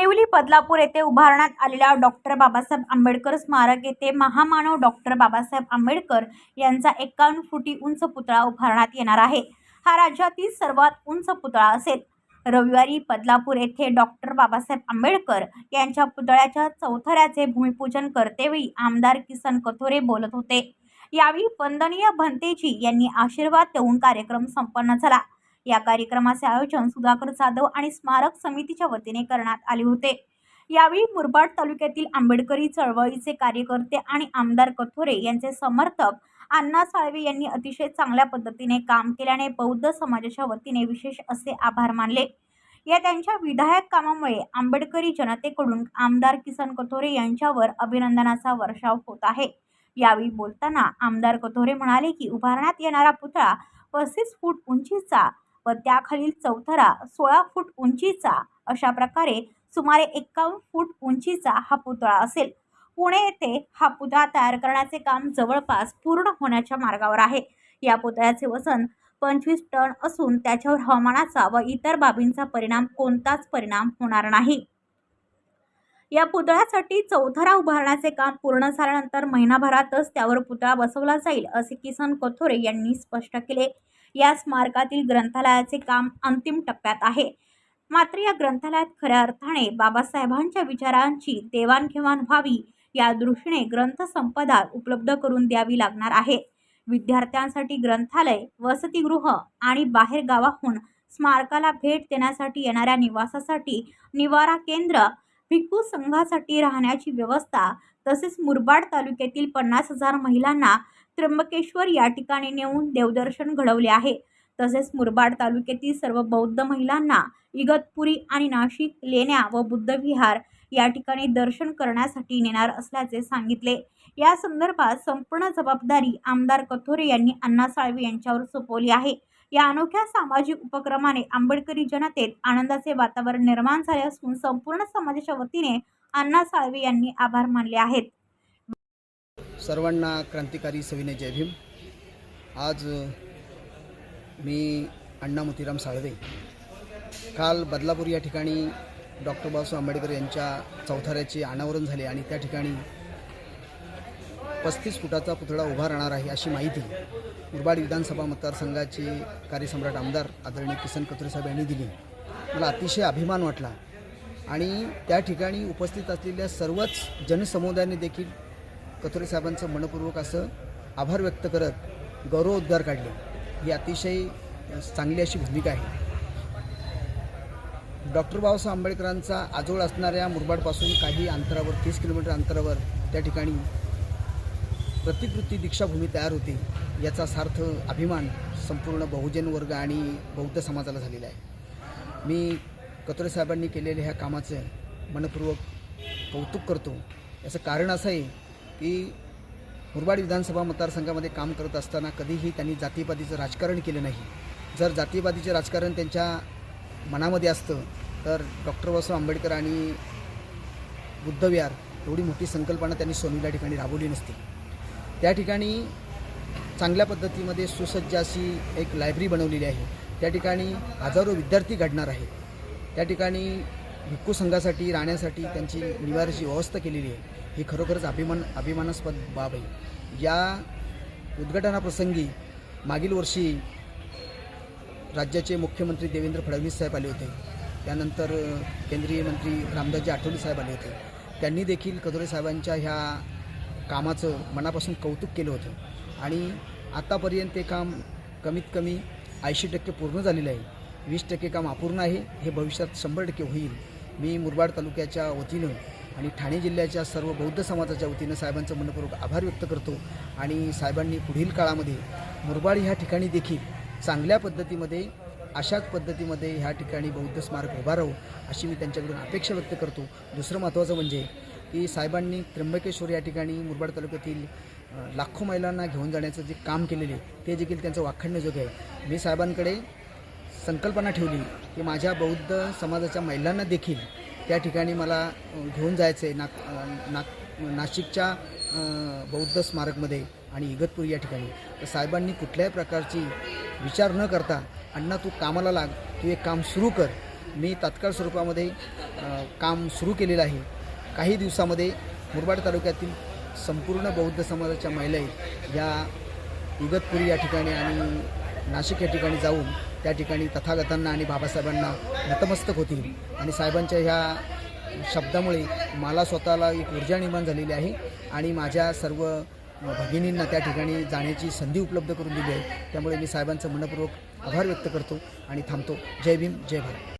कणिवली बदलापूर येथे उभारण्यात आलेल्या डॉक्टर बाबासाहेब आंबेडकर स्मारक येथे महामानव डॉक्टर बाबासाहेब आंबेडकर यांचा एकावन्न फुटी उंच पुतळा उभारण्यात येणार आहे. हा राज्यातील सर्वात उंच पुतळा असेल. रविवारी बदलापूर येथे डॉक्टर बाबासाहेब आंबेडकर यांच्या पुतळ्याच्या चौथऱ्याचे भूमिपूजन करतेवेळी आमदार किसन कथोरे बोलत होते. यावेळी वंदनीय भंतेजी यांनी आशीर्वाद देऊन कार्यक्रम संपन्न झाला. या कार्यक्रमाचे आयोजन सुधाकर जाधव आणि स्मारक समितीच्या वतीने करण्यात आले होते. यावेळी मुरबाड तालुक्यातील आंबेडकरी चळवळीचे कार्यकर्ते आणि आमदार कथोरे यांचे समर्थक अण्णा साळवे यांनी अतिशय चांगल्या पद्धतीने काम केल्याने बौद्ध समाजाच्या वतीने विशेष असे आभार मानले. या त्यांच्या विधायक कामामुळे आंबेडकरी जनतेकडून आमदार किसन कथोरे यांच्यावर अभिनंदनाचा वर्षाव होत आहे. यावेळी बोलताना आमदार कथोरे म्हणाले की उभारण्यात येणारा पुतळा पस्तीस फूट उंचीचा व त्याखालील चौथरा सोळा फूट उंचीचा अशा प्रकारे सुमारे एक्कावन्न फूट उंचीचा हा पुतळा असेल. पुणे येथे हा पुतळा तयार करण्याचे काम जवळपास पूर्ण होण्याच्या मार्गावर आहे. या पुतळ्याचे वजन पंचवीस टन असून त्याच्यावर हवामानाचा व इतर बाबींचा परिणाम कोणताच परिणाम होणार नाही. या पुतळ्यासाठी चौथरा उभारण्याचे काम पूर्ण झाल्यानंतर महिनाभरातच त्यावर पुतळा बसवला जाईल असे किसन कोथोरे यांनी स्पष्ट केले. या स्मारकातील ग्रंथालयाचे काम अंतिम टप्प्यात आहे. मात्र या ग्रंथालयात खऱ्या अर्थाने बाबासाहेबांच्या विचारांची देवाणघेवाण व्हावी या दृष्टीने ग्रंथसंपदा उपलब्ध करून द्यावी लागणार आहे. विद्यार्थ्यांसाठी ग्रंथालय वसतिगृह आणि बाहेर गावाहून स्मारकाला भेट देण्यासाठी येणाऱ्या निवासासाठी निवारा केंद्र भिक्खू संघासाठी राहण्याची व्यवस्था तसेच मुरबाड तालुक्यातील पन्नास हजार महिलांना त्र्यंबकेश्वर या ठिकाणी नेऊन देवदर्शन घडवले आहे. तसेच मुरबाड तालुक्यातील सर्व बौद्ध महिलांना इगतपुरी आणि नाशिक लेण्या व बुद्धविहार या ठिकाणी दर्शन करण्यासाठी नेणार असल्याचे सांगितले. या संदर्भात संपूर्ण जबाबदारी आमदार कथोरे यांनी अण्णा साळवे यांच्यावर सोपवली आहे. या अनोख्या सामाजिक उपक्रमाने आंबेडकरी जनतेत आनंदाचे वातावरण निर्माण झाले असून संपूर्ण समाजाच्या वतीने अण्णा साळवे यांनी आभार मानले आहेत. सर्वांना क्रांतिकारी सविनय जय भीम. आज मी अण्णा मोतीराम साळवे काल बदलापूर या ठिकाणी डॉक्टर बाबासाहेब आंबेडकर यांच्या चौथाऱ्याचे अनावरण झाले आणि त्या ठिकाणी पस्तीस फुटाचा पुतळा उभा राहणार आहे अशी माहिती मुरबाड विधानसभा मतदारसंघाचे कार्यसम्राट आमदार आदरणीय किसन कत्रे साहेब यांनी दिली. मला अतिशय अभिमान वाटला आणि त्या ठिकाणी उपस्थित असलेल्या सर्वच जनसमुदायाने देखील कथोरे साहेबांचं मनपूर्वक असं आभार व्यक्त करत गौरवोद्गार काढले. ही अतिशय चांगली अशी भूमिका आहे. डॉक्टर बाबासाहेब आंबेडकरांचा आजोळ असणाऱ्या मुरबाडपासून काही अंतरावर तीस किलोमीटर अंतरावर त्या ठिकाणी प्रतिकृती दीक्षाभूमी तयार होते याचा सार्थ अभिमान संपूर्ण बहुजन वर्ग आणि बौद्ध समाजाला झालेला आहे. मी कतोरे साहेबांनी केलेल्या ह्या कामाचं मनपूर्वक कौतुक करतो. याचं कारण असं आहे की मुरबाड विधानसभा मतदारसंघामध्ये काम करत असताना कधीही त्यांनी जातीपातीचं राजकारण केलं नाही. जर जातीपातीचे राजकारण त्यांच्या मनामध्ये असतं तर डॉक्टर बाबासाहेब आंबेडकर आणि बुद्धविहार एवढी मोठी संकल्पना त्यांनी सोनीला ठिकाणी राबवली नसती. त्या ठिकाणी चांगल्या पद्धतीमध्ये सुसज्ज अशी एक लायब्ररी बनवलेली आहे. त्या ठिकाणी हजारो विद्यार्थी घडणार आहेत. त्या ठिकाणी भिक्खू संघासाठी राहण्यासाठी त्यांची निवाराची व्यवस्था केलेली आहे. ही खरोखरच अभिमान अभिमानास्पद बाब आहे. या उद्घाटनाप्रसंगी मागील वर्षी राज्याचे मुख्यमंत्री देवेंद्र फडणवीस साहेब आले होते. त्यानंतर केंद्रीय मंत्री रामदासजी आठवले साहेब आले होते. त्यांनी देखील कदोरे साहेबांच्या ह्या कामाचं मनापासून कौतुक केलं होतं. आणि आत्तापर्यंत ते काम कमीत कमी ऐंशी टक्के पूर्ण झालेलं आहे. वीस टक्के काम अपूर्ण आहे. हे भविष्यात शंभर टक्के होईल. मी मुरबाड तालुक्याच्या वतीनं आणि ठाणे जिल्ह्याच्या सर्व बौद्ध समाजाच्या वतीनं साहेबांचं मनपूर्वक आभार व्यक्त करतो. आणि साहेबांनी पुढील काळामध्ये मुरबाड ह्या ठिकाणी देखील चांगल्या पद्धतीमध्ये अशाच पद्धतीमध्ये ह्या ठिकाणी बौद्ध स्मारक उभा राहू अशी मी त्यांच्याकडून अपेक्षा व्यक्त करतो. दुसरं महत्त्वाचं म्हणजे की साहेबांनी त्र्यंबकेश्वर या ठिकाणी मुरबाड तालुक्यातील लाखो महिलांना घेऊन जाण्याचं जे काम केलेले आहे ते देखील त्यांचं वाखाणण्याजोगं आहे. मी साहेबांकडे संकल्पना ठेवली की माझ्या बौद्ध समाजाच्या महिलांना देखील त्या ठिकाणी मला घेऊन जायचं आहे नाग नाग नाशिकच्या बौद्ध स्मारकमध्ये आणि इगतपूर या ठिकाणी. तर साहेबांनी कुठल्याही प्रकारची विचार न करता अण्णा तू कामाला लाग तू एक काम सुरू कर. मी तात्काळ स्वरूपामध्ये काम सुरू केलेलं आहे. काही दिवसामध्ये मुरबाड तालुक्यातील संपूर्ण बौद्ध समाजाच्या महिला या इगतपुरी या ठिकाणी आणि नाशिक या ठिकाणी जाऊन त्या ठिकाणी तथागतांना आणि बाबासाहेबांना नतमस्तक होतील. आणि साहेबांच्या ह्या शब्दामुळे मला स्वतःला एक ऊर्जा निर्माण झालेली आहे आणि माझ्या सर्व भगिनींना त्या ठिकाणी जाण्याची संधी उपलब्ध करून दिली आहे. त्यामुळे मी साहेबांचं मनपूर्वक आभार व्यक्त करतो आणि थांबतो. जय भीम जय Bharat.